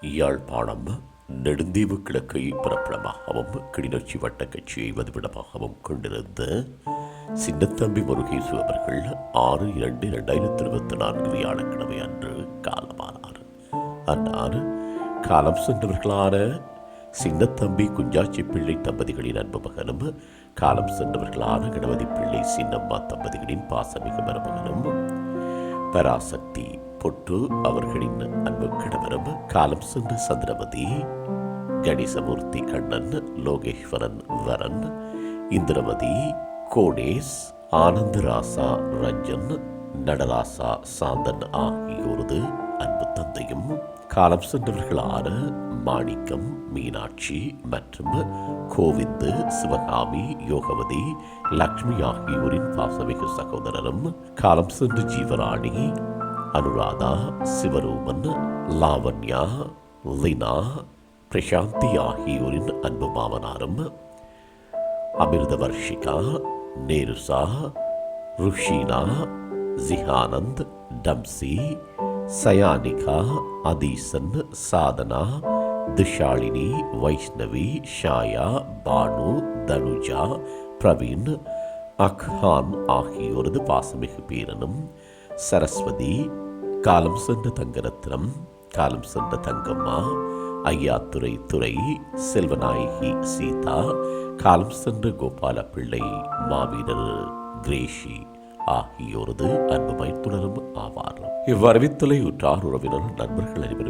யாழ்ப்பாணம் நெடுந்தீவு கிழக்கை பிரபலமாகவும் கிளிநொச்சி வட்ட கட்சியை வதிவிடமாகவும் கொண்டிருந்த சின்னத்தம்பி முருகேசு அவர்கள் ஆறு இரண்டு இரண்டாயிரத்தி இருபத்தி நான்கு வியாழக்கிழமை அன்று காலமானார். அன்னார் காலம் சென்றவர்களான சின்னத்தம்பி குஞ்சாச்சி பிள்ளை தம்பதிகளின் அன்பு மகனும் காலம் சென்றவர்களான கணபதி பிள்ளை சின்னம்மா தம்பதிகளின் பாசமிகு மருமகனும் பராசக்தி பொட்டு அவர்களின் அன்பு கிழவரும் காலம் சென்ற சந்திரமதி கணேசமூர்த்தி கண்ணன் லோகேஸ்வரன் வரன் இந்திரமதி கோடேஸ் ஆனந்தராசா ரஞ்சன் நடராசா சாந்தன் ஆகியோரது அன்பு தந்தையும் காலம் சென்றவர்களான மாணிக்கம் மீனாட்சி மற்றும் கோவிந்து சிவகாமி யோகவதி லக்ஷ்மி ஆகியோரின் பாசமிகு சகோதரரும் காலம் சென்று ஜீவராணி அனுராதா சிவரூபன் லாவண்யா லினா பிரசாந்தி ஆகியோரின் அன்பு மாமனாரும் அமிர்த வர்ஷிகா நேருசா ருஷீனா ஜிஹானந்த் டம்சி சயானிகா அதீசன் சாதனா துஷாலினி வைஷ்ணவி ஷாயா பானு தனுஜா பிரவீன் அக்ஹான் ஆகியோரது பாசமிகு பேரனும் சரஸ்வதி காலம் சென்ற தங்கரத்னம் காலம் சென்ற தங்கம்மா ஐயாத்துறை துறை செல்வநாயகி சீதா காலம் சென்ற கோபால பிள்ளை மாவீரர் கிரேஷி ஆகியோரது அன்பு மைத்துனரும் ஆவார். இவ்வறிவித்தலை உற்றார் உறவினர் நண்பர்கள் அனைவரும்